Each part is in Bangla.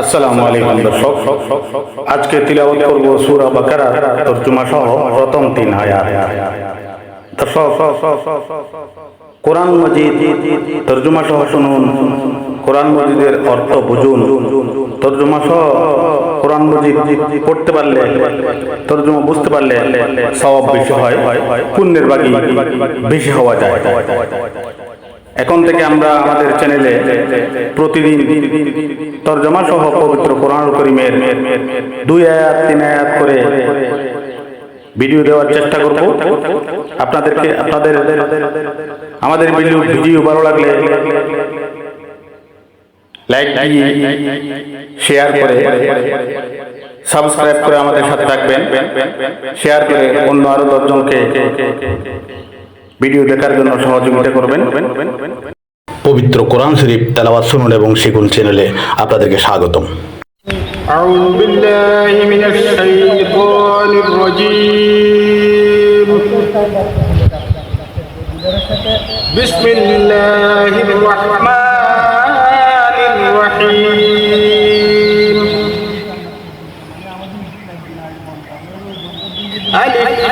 আসসালামু আলাইকুম, দর্শক। আজকে তিলাওয়াত করব সূরা বাকারা, তরজমা সহ প্রথম তিন আয়াত। কোরআন মজিদ তরজমা শুনুন, কোরআন মজিদের অর্থ বুঝুন। তরজমা সহ কোরআন মজিদ পড়তে পারলে, তরজমা বুঝতে পারলে সওয়াব বেশি হয়, পুণ্যের বাকি বেশি হওয়া যায়। এখন থেকে আমরা আমাদের চ্যানেলে প্রতিদিন তর্জমা সহ পবিত্র কোরআন করিমের দুই আয়াত, তিন আয়াত করে ভিডিও দেওয়ার চেষ্টা করব। আপনাদেরকে, আপনাদের, আমাদের ভিডিও ভিডিও ভালো লাগলে লাইক দিয়ে শেয়ার করে সাবস্ক্রাইব করে আমাদের সাথে থাকবেন। শেয়ার করে অন্য আরও দশজনকে ভিডিও দেখার জন্য সহযোগিতা করবেন পবিত্র কোরআন শরীফ তেলাওয়াত শুনুন এবং শিখুন চ্যানেলে আপনাদেরকে স্বাগতম أعوذ بالله من الشيطان الرجيم بسم الله الرحمن الرحيم ألف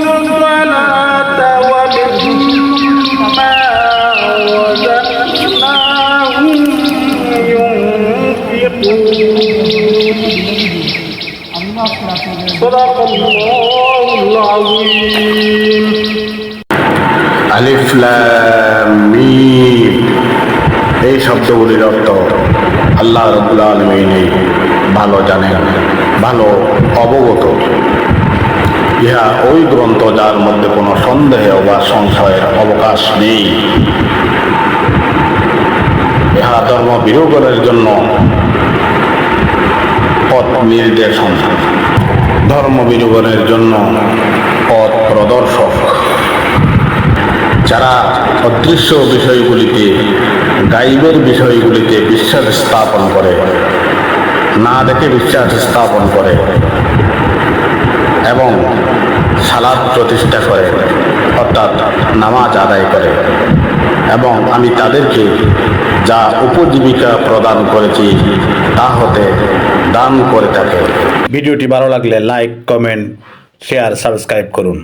صدق الله العظيم আলিফ লাম মিম এই শব্দগুলির অর্থ আল্লাহ রবুল আলমিনই ভালো জানেন ভালো অবগত ইহা ওই গ্রন্থ যার মধ্যে কোনো সন্দেহ বা সংশয়ের অবকাশ নেই ইহা ধর্ম বিরোধের জন্য পথ নির্দেশন। ধর্ম বিরোধনের জন্য পথ প্রদর্শক। যারা অদৃশ্য বিষয়গুলিতে গাইবের বিষয়গুলিতে বিশ্বাস স্থাপন করে, না দেখে বিশ্বাস স্থাপন করে এবং সালাদ প্রতিষ্ঠা করে, অর্থাৎ নামাজ আদায় করে। এবং আমি তাদেরকে যা উপজীবিকা প্রদান করেছি, তা হতে দান করে থাকে। ভিডিওটি ভালো লাগলে লাইক কমেন্ট শেয়ার সাবস্ক্রাইব করুন।